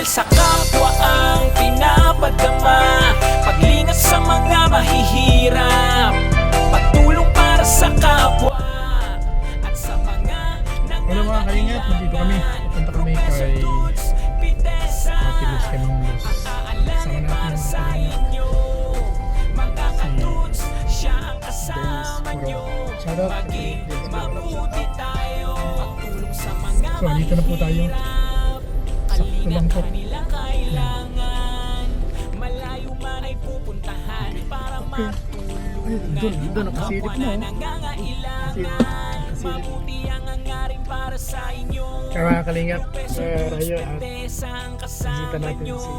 Pagmamahal sa kapwa ang pinapadama. Paglingat sa mga mahihirap Pagtulong para sa kapwa. At sa mga Hello mga kalingap, nandito kami. Pupunta kami kay Ate Luz Caminglos. Sama natin inyo. Mga Si ang Dennis Puro. Shoutout. Mabuti tayo. Pagtulong sa mga So, dito na po tayo. Kailangan Malayo man ay pupuntahan Para doon, nakasilip mo. oh. nangangailangan Kasilip. Mabuti ang hangarin para sa inyo Kaya mga kalingap, Rayo at Pesang bisita natin si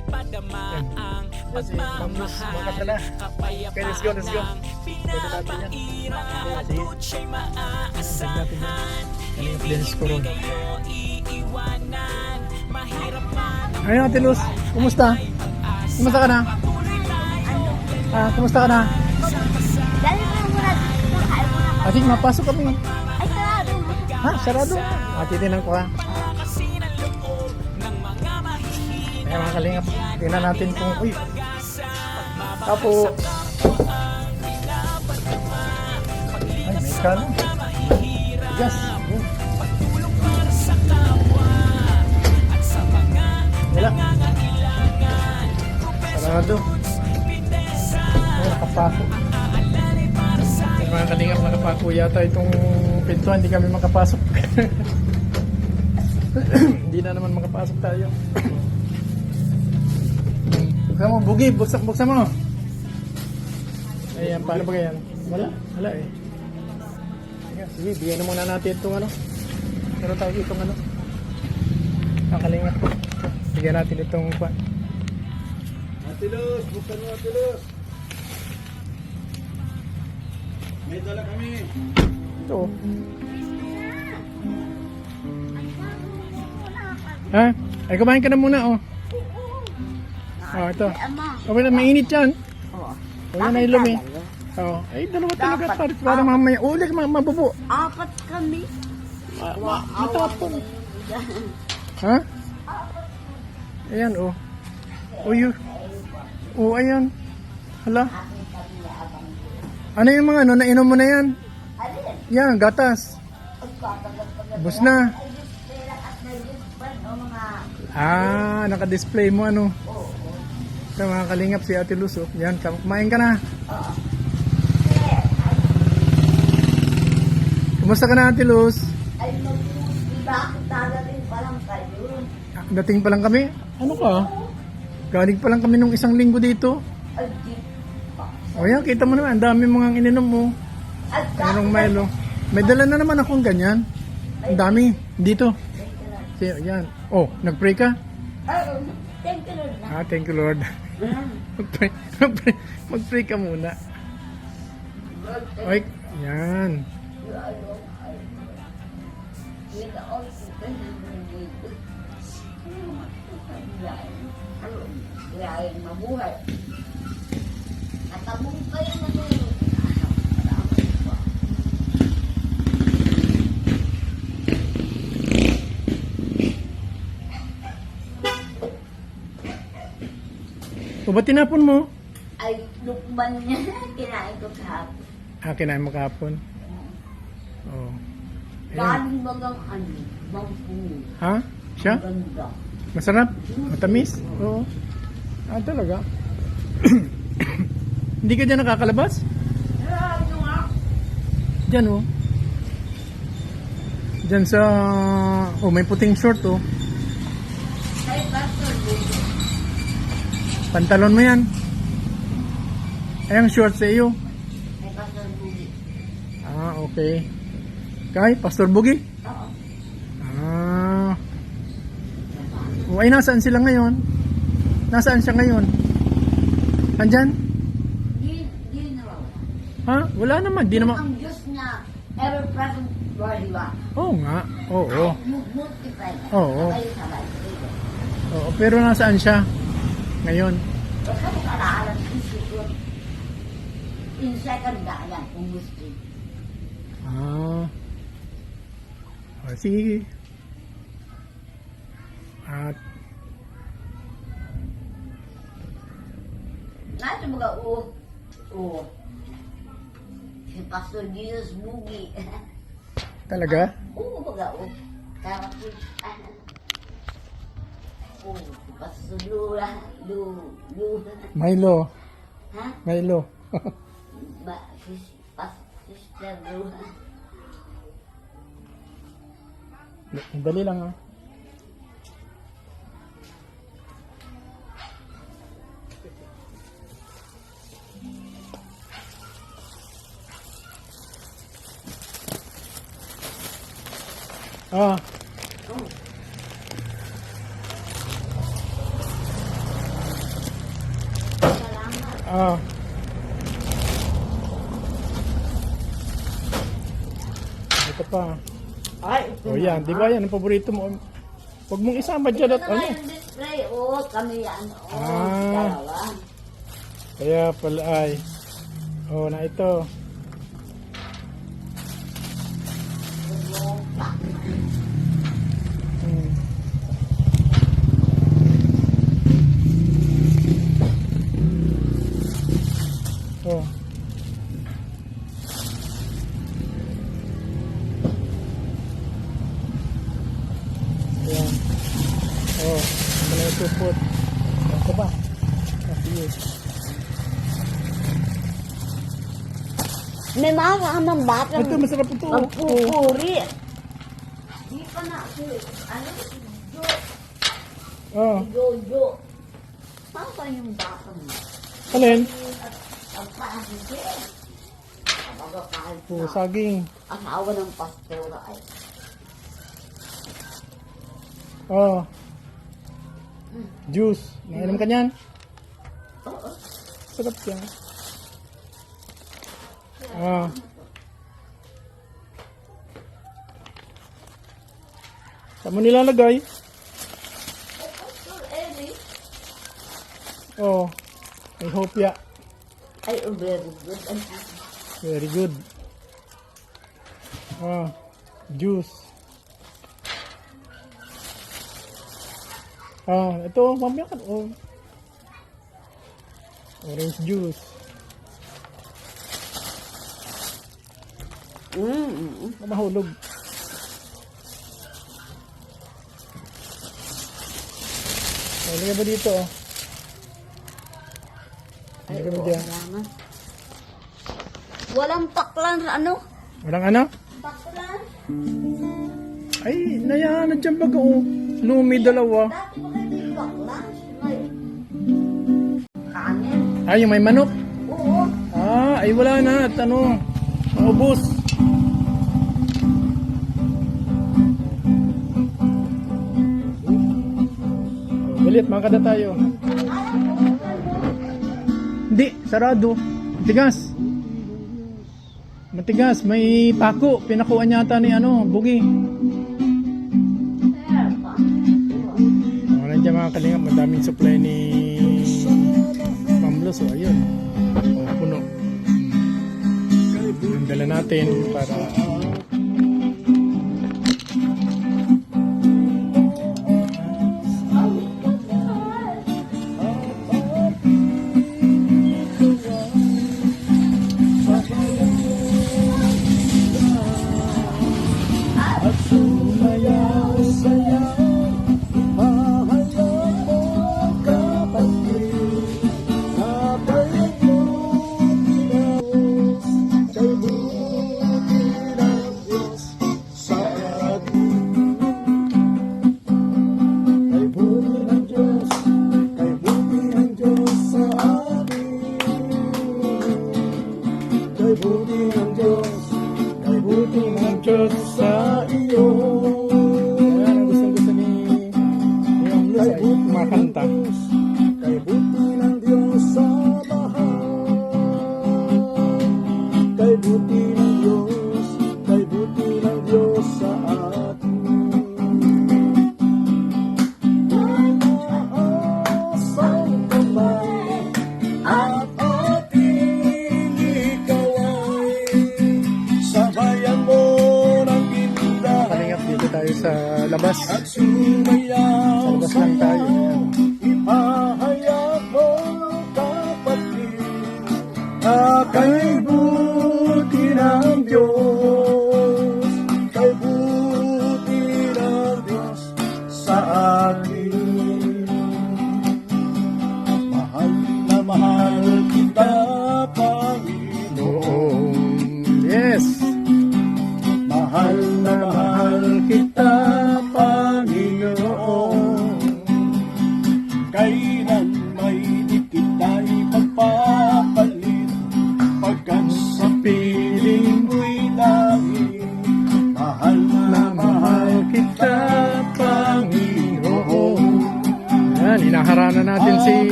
Ipadama ang Yan si Ma'am Luz. Mga ka na. Okay, let's go, let's go. Pwede natin yan. Pinapahirap Sige. at yan. maaasahan Coron. kayo iiwanan Mahirap man ang Ayun Ate Luz, kumusta? Kumusta ka na? Ah, kumusta ka na? Dali mo muna dito. Kain mo na. Ate, mapasok kami. Ay, sarado. Ha? Sarado? Ah, titinan ko ha. Kaya mga kalingap, tingnan natin kung, uy, tapo. Ay, may kano. Bigas. Wala. Sarado. Ay, nakapako. Ay, mga kalingap, nakapako yata itong pintuan. Hindi kami makapasok. Hindi na naman makapasok tayo. Buksan mo, bugi, buksan, buksan mo. Ayan, paano ba yan? Wala, wala eh. Sige, bigyan na muna natin itong ano. Pero tayo itong ano. Kakalingap ko. Bigyan natin itong kwan. Ate Luz, buksan mo Ate Luz. May dala kami. Ito. oh. Ha? Ay, kumain ka na muna, oh. Oh, ito. Okay na, mainit yan. Oo. O yan ay lumi. Oh. Ay, dalawa talaga. Dapat. Para, para mamaya. Ulit, ma mabubo. Apat kami. Ma ma matapon. Ha? Ayan, oh. Oh, yun. Oh, ayan. Hala. Ano yung mga ano, nainom mo na yan? Yan, gatas. Bus na. Ah, naka-display mo ano. Sa mga kalingap si Ate Luz, oh. Yan, kumain ka na. Kumusta ka na Ate Luz? Dating pa lang kami. Ano ka? Galing pa lang kami nung isang linggo dito. O yan, kita mo naman, ang dami mga ininom mo. Ay, Anong Milo? May dala na naman akong ganyan. Ang dami. Dito. Si, yan. Oh, nag-pray ka? Thank you Lord. Ah, thank you Lord. mag-pray, mag-pray, mag-pray ka muna. Oy, yan. Kaya mabuhay. At ang kayo na meron. O, ba't tinapon mo? Ay, lukban niya. Kinain ko kahapon. Ah, kinain mo kahapon. Oh. Ayan. Galing bagang ano, bangpong. Ha? Siya? Ganda. Masarap? Matamis? Oo. Ah, talaga? Hindi ka dyan nakakalabas? Ano? Dyan oh. Dyan sa... Oh, may puting short oh. Pantalon mo yan. Ay, ang short sa iyo. Ah, okay. Kay, Pastor Bugi? Oo. Ah. Oh, ay, nasaan sila ngayon? Nasaan siya ngayon? Andyan? Di, di na Ha? Wala naman. Di naman. Ang Diyos na ever present Lord, di ba? Oo nga. Oo. Oo. Sabay. Oo. Pero nasaan siya? Ngayon. Baka mo karaalan sikot. In second kung gusto. Ah. Oh, sige. Jesus Bugi. talaga? Oo, mga o. Kapit. O, si Pastor Lula. Lu. Lu. Milo. Ha? Milo. Ba, sis, pas, Sister Lula. Dali lang ah. Ah, Oh. Salamat. ah. Ito pa. Ay, ito O yan, di ba yan ang paborito mo? Huwag mong isama dyan at Ito ano. yung display. Oo, kami yan. Oo, Ah. dalawa. Kaya pala ay. Oh, na ito. Oh. Ayan. Oh, ano na supot? Ito ba? Kasi yun. May mga kahamang bata. Ito, masarap ito. Oh. Di pa na si, ano, si Jo, Oh. si Jojo. Saan pa yung bata mo? Alin? Ang kahit Oh, sa saging. asawa ng pastora ay Oh. Juice. Nainom ka niyan? Oo. Sarap yan. Ah. Saan mo nilalagay? Oh. I hope ya. Ay, oh, very good. Very good. Ah. Juice. Ah, ito, mamaya ka. Oh. Orange juice. Mm, mm, mm. Ah, Mahulog. Ay, lagay mo dito, oh. Ay, Lagay mo oo, dyan. Walang paklan, ano? Walang ano? Paklan? Ay, naya, nandiyan baga, oh. Lumi dalawa. Dati ba kayo may paklan? May kanin? Ay, yung may manok. Oo. Ah, ay wala na. At ano, maubos. Galit, makakada tayo. Hindi, sarado. Matigas. Matigas, may pako. Pinakuan yata ni ano, bugi. Oh, nandiyan mga kalinga, madaming supply ni Mamlos. So, ayun. Oh, puno. Yung dala natin para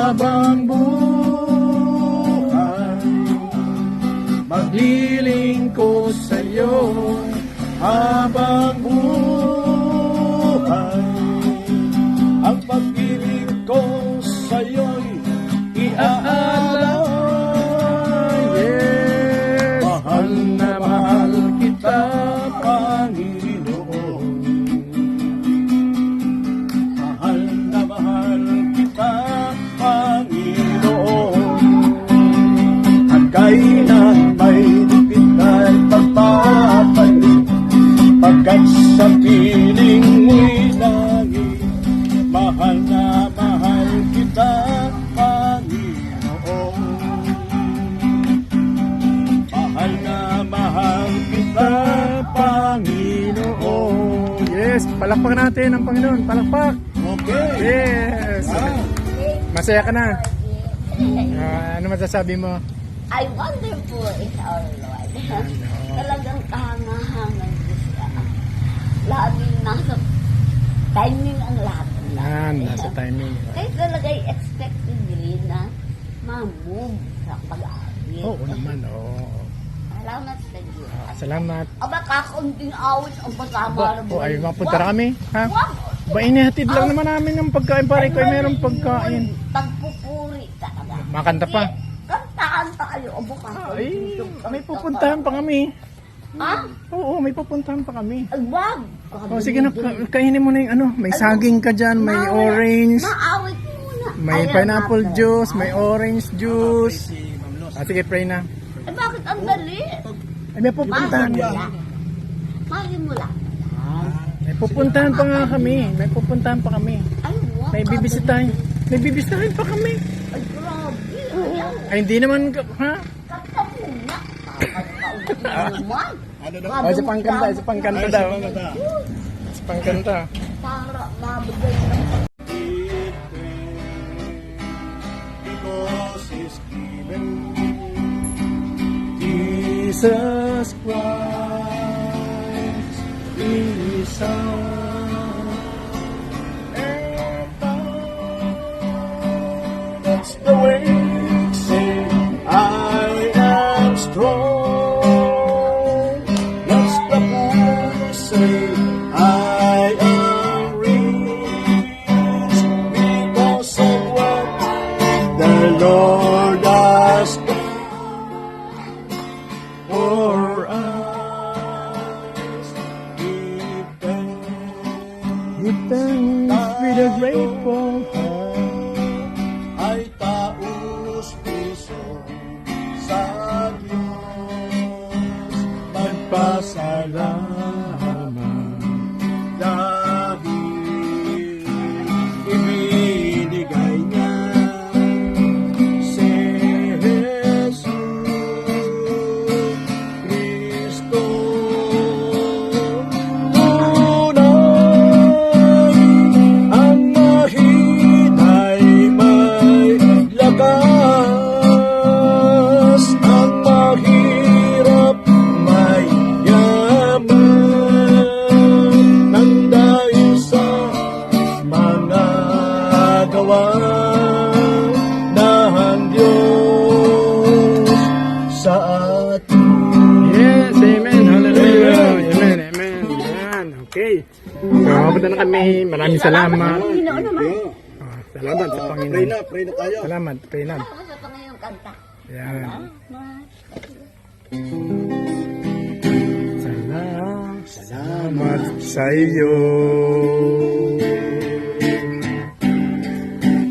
habang buhay. Maghiling ko sa'yo habang pagkat sa piling mo'y langit. Mahal na mahal kita, Panginoon. Mahal na mahal kita, Panginoon. Yes. Palakpak natin ang Panginoon. Palakpak. Okay. Yes. Ah, Masaya ka na. Ah, ano masasabi mo? I wonderful is our Laging nasa timing ang lahat. Yan, nasa timing. Kaya talaga expected rin na ma-move sa pag-aari. Oo naman, oo. Salamat sa Diyos. Salamat. Aba, kakaunting awit ang kasama ng o ay mapunta na kami, ha? Wag! Ba, inihatid lang naman namin ng pagkain. Pare ko ay merong pagkain. Pagpupuri talaga. Makanta pa. Kantaan tayo. Aba, Ay, kakaunting may pupuntahan pa kami. Ha? Oo, may pupuntahan pa kami. Ay, wag! O sige na, ka- kainin mo na yung ano. May saging ka dyan, may Maawit- orange, Maawit muna. may Ayan, pineapple natin. juice, may orange juice. Ah, sige, pray na. Ay, bakit ang dali? Ay, may pupuntahan. Mali mo lang. Mali mo lang. May pupuntahan pa nga kami. May pupuntahan pa kami. Ay, wag. May bibisitahin. May bibisitahin pa kami. Ay, grabe. Ay, hindi naman, ka- ha? Kanta muna. Kakauwi naman. ano daw? O, sa pangkanta, sa pangkanta daw. Sa pangkanta. Para mabigay ng Because He's given Jesus Christ, His Son. Kami. Maraming salamat. Naman. Ah, salamat sa Pray Panginoon. na, pray na tayo. Salamat, pray na. Ako sa Panginoon kanta. Yan. Salamat. Salamat, Salamat sa iyo.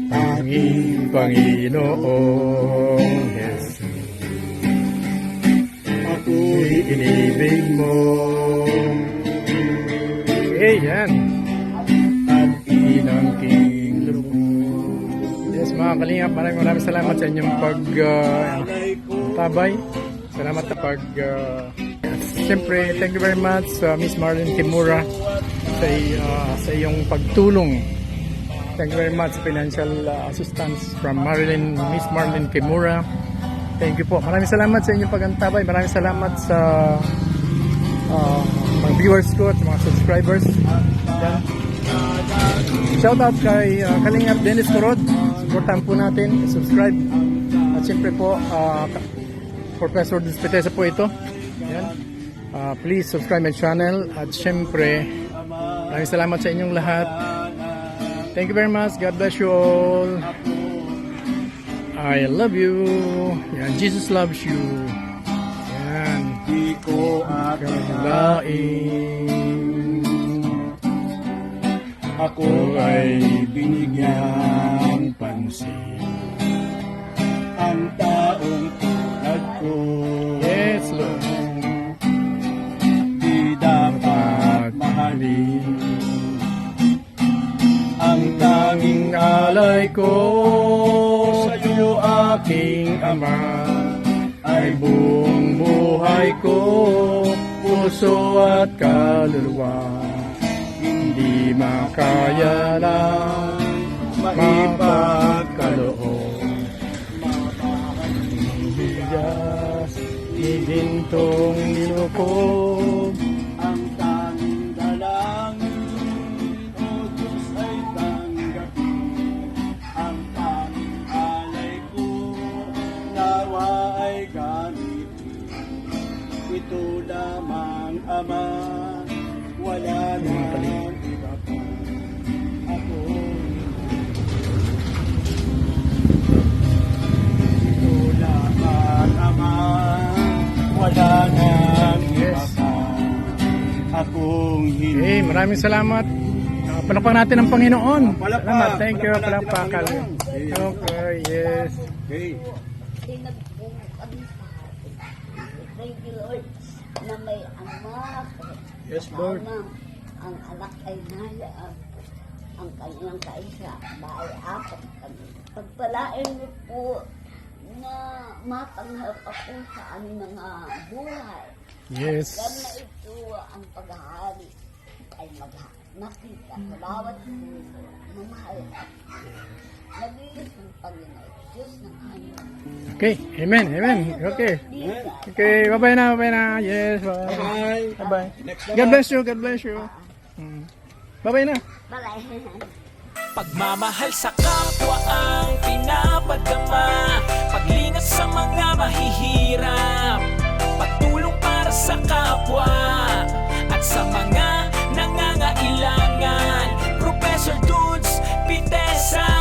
Tanging Panginoong Jesus. ako'y Inibig mo. Eh, yan. Mga kalingap, maraming maraming salamat sa inyong pag uh, tabay. Salamat sa pag uh, Siyempre, thank you very much uh, Miss Marlene Kimura sa, uh, sa iyong pagtulong. Thank you very much financial uh, assistance from Marilyn, Miss Marlene Kimura. Thank you po. Maraming salamat sa inyong pagantabay. Maraming salamat sa uh, mga viewers ko at mga subscribers. Yan. Shout out kay uh, Kalingap Dennis Corod. Supportan po natin. Subscribe. At siyempre po, uh, Professor Despetesa po ito. Yan. Uh, please subscribe my channel. At siyempre, maraming salamat sa inyong lahat. Thank you very much. God bless you all. I love you. Yan. Jesus loves you. Yan. di ko Kailain. ako ay binigyan pansin ang taong tulad ko. Yes, Lord. di dapat mahalin. Ang tanging alay ko. Sa iyo aking ama ay buong buhay ko. Puso at kaluluwa hindi makaya lang mapagkaloob ibintong nilukob akong hindi Okay, maraming salamat. Uh, palakpak natin ang Panginoon. Palakpak. Salamat. Thank you. Palakpak. Okay, yes. Okay. Thank you, Lord, na may anak. Yes, Lord. Ang anak ay naya ang kanyang kaisa dahil apat kami. Pagpalain mo po na matanghap ako sa aming mga buhay. Yes. Yan na ito ang paghahari ay mag nakita sa bawat puso na mahal at nag-iis ng Panginoon. Diyos ng aming Okay. Amen. Amen. Okay. Okay. Bye-bye na. Bye-bye na. Yes. Bye. Bye. Bye-bye. God bless you. God bless you. Mm. Bye-bye na. Balay. Pagmamahal sa kapwa ang pinapadama Paglingat sa mga mahihirap sa kapwa at sa mga nangangailangan. Professor Dudes Pitesa.